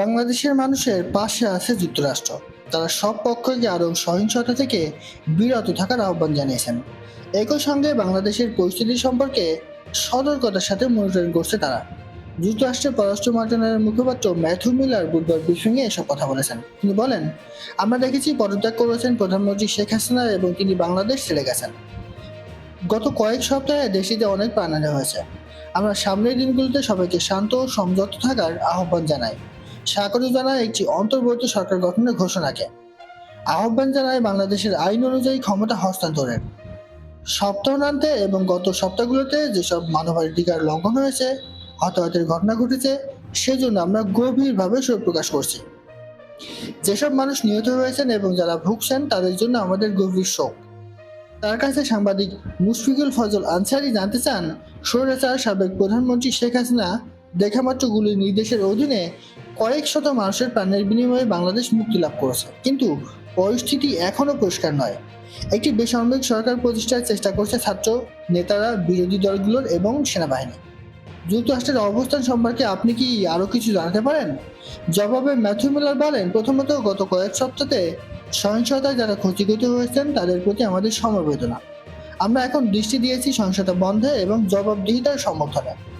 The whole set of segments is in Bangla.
বাংলাদেশের মানুষের পাশে আছে যুক্তরাষ্ট্র। তারা সব পক্ষকে আরও সহিংসতা থেকে বিরত থাকার আহ্বান জানিয়েছেন। একই সঙ্গে বাংলাদেশের পরিস্থিতি সম্পর্কে সতর্কতার সাথে মনিটরিং করছে তারা। যুক্তরাষ্ট্রের পররাষ্ট্র মন্ত্রণালয়ের মুখপাত্র ম্যাথু মিলার বুধবার ব্রিফিংয়ে এসব কথা বলেছেন। তিনি বলেন, আমরা দেখেছি পদত্যাগ করেছেন প্রধানমন্ত্রী শেখ হাসিনা এবং তিনি বাংলাদেশ ছেড়ে গেছেন। গত কয়েক সপ্তাহে দেশটিতে অনেক প্রাণহানি হয়েছে। আমরা সামনের দিনগুলোতে সবাইকে শান্ত ও সংযত থাকার আহ্বান জানাই। স্বাগত জানায় একটি অন্তর্বর্তী সরকার গঠনের ঘোষণাকে। আহ্বান জানায় বাংলাদেশের আইন অনুযায়ী ক্ষমতা হস্তান্তরের। সপ্তাহান্তে এবং গত সপ্তাহগুলোতে যেসব মানবাধিকার লঙ্ঘন হয়েছে, হতাহতের ঘটনা ঘটেছে, সেজন্য আমরা গভীরভাবে শোক প্রকাশ করছি। যেসব মানুষ নিহত হয়েছেন এবং যারা ভুগছেন, তাদের জন্য আমাদের গভীর শোক। তার কাছে সাংবাদিক মুশফিকুল ফজল আনসারি জানতে চান, স্বৈরাচার সাবেক প্রধানমন্ত্রী শেখ হাসিনা দেখামাত্র গুলির নির্দেশের অধীনে কয়েক শত মানুষের প্রাণের বিনিময়ে বাংলাদেশ মুক্তি লাভ করেছে। কিন্তু পরিস্থিতি এখনও পরিষ্কার নয়। একটি বেসামরিক সরকার প্রতিষ্ঠার চেষ্টা করছে ছাত্র নেতারা, বিরোধী দলগুলোর এবং সেনাবাহিনী। যুক্তরাষ্ট্রের অবস্থান সম্পর্কে আপনি কি আরও কিছু জানাতে পারেন? জবাবে ম্যাথু মিলার বলেন, প্রথমত, গত কয়েক সপ্তাহে সহিংসতায় যারা ক্ষতিগ্রস্ত হয়েছেন, তাদের প্রতি আমাদের সমবেদনা। আমরা এখন দৃষ্টি দিয়েছি সহিংসতা বন্ধে এবং জবাবদিহিতার সমর্থনে।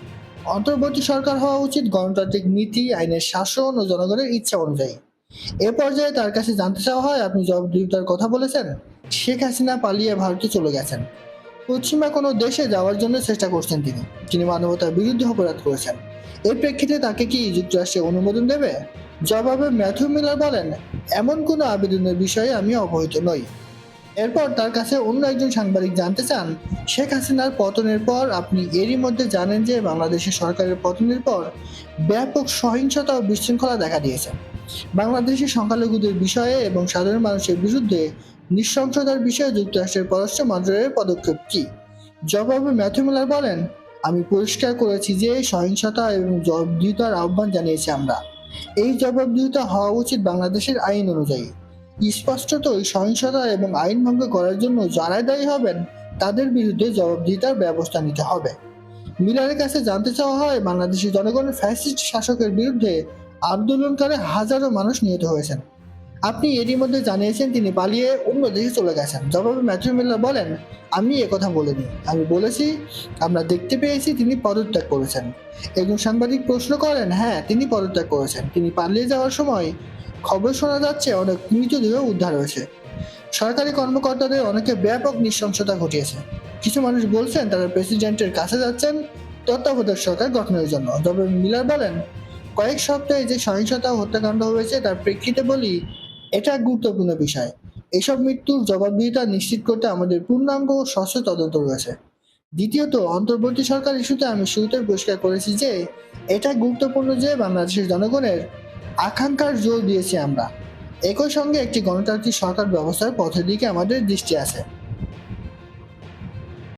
অন্তর্বর্তী সরকার হওয়া উচিত গণতান্ত্রিক নীতি, আইনের শাসন ও জনগণের ইচ্ছা অনুযায়ী। এ পর্যায়ে তার কাছে জানতে চাওয়া হয়, আপনি জবাবদিহিতার কথা বলেছেন, শেখ হাসিনা পালিয়ে ভারতে চলে গেছেন। পশ্চিমা কোনো দেশে যাওয়ার জন্য চেষ্টা করছেন তিনি তিনি মানবতার বিরুদ্ধে অপরাধ করেছেন। এর প্রেক্ষিতে তাকে কি যুক্তরাষ্ট্রে অনুমোদন দেবে? জবাবে ম্যাথু মিলার বলেন, এমন কোনো আবেদনের বিষয়ে আমি অবহিত নই। এরপর তার কাছে অন্য একজন সাংবাদিক জানতে চান, শেখ হাসিনার পতনের পর আপনি এরই মধ্যে জানেন যে বাংলাদেশের সরকারের পতনের পর ব্যাপক সহিংসতা ও বিশৃঙ্খলা দেখা দিয়েছে। বাংলাদেশের সংখ্যালঘুদের বিষয়ে এবং সাধারণ মানুষের বিরুদ্ধে নৃশংসতার বিষয়ে যুক্তরাষ্ট্রের পররাষ্ট্র মন্ত্রণালয়ের পদক্ষেপ কি? জবাবে ম্যাথু বলেন, আমি পরিষ্কার করেছি যে সহিংসতা এবং জবাবদিহিতার আহ্বান জানিয়েছি আমরা। এই জবাবদিহিতা হওয়া উচিত বাংলাদেশের আইন অনুযায়ী। স্পষ্টতই সহিংসতা এবং আইন ভঙ্গ করার জন্য যারাই দায়ী হবেন, তাদের বিরুদ্ধে জবাবদিহিতার ব্যবস্থা নিতে হবে। মিলারের কাছে জানতে চাওয়া হয় বাংলাদেশের জনগণের ফ্যাসিস্ট শাসকের বিরুদ্ধে আন্দোলনকারে হাজারো মানুষ নিহত হয়েছেন। আপনি এরই মধ্যে জানিয়েছেন তিনি পালিয়ে অন্য দেশে চলে গেছেন। জবাবে ম্যাথিউ মিল্লার বলেন, আমি একথা বলিনি। আমি বলেছি, আমরা দেখতে পেয়েছি তিনি পদত্যাগ করেছেন। একজন সাংবাদিক প্রশ্ন করেন হ্যাঁ তিনি পদত্যাগ করেছেন। তিনি পালিয়ে যাওয়ার সময় খবর শোনা যাচ্ছে, অনেক মৃতদেহ উদ্ধার হয়েছে। সরকারি কর্মকর্তাদের অনেকে ব্যাপক নৃশংসতা ঘটিয়েছে। কিছু মানুষ বলছেন তারা প্রেসিডেন্টের কাছে যাচ্ছেন তত্ত্বাবধায়ক সরকার গঠনের জন্য। তবে মিলার বলেন, কয়েক সপ্তাহে যে সহিংসতা হত্যাকাণ্ড হয়েছে তার প্রেক্ষিতে বলি, এটা গুরুত্বপূর্ণ বিষয়। এসব মৃত্যুর জবাবদিহিতা নিশ্চিত করতে আমাদের পূর্ণাঙ্গ স্বচ্ছ তদন্ত রয়েছে। দ্বিতীয়ত, অন্তর্বর্তী সরকার ইস্যুতে আমি শুরুতে পরিষ্কার করেছি যে, এটা গুরুত্বপূর্ণ যে বাংলাদেশের জনগণের আকাঙ্ক্ষার জোর দিয়েছি আমরা। একই সঙ্গে একটি গণতান্ত্রিক সরকার ব্যবস্থার পথের দিকে আমাদের দৃষ্টি আছে।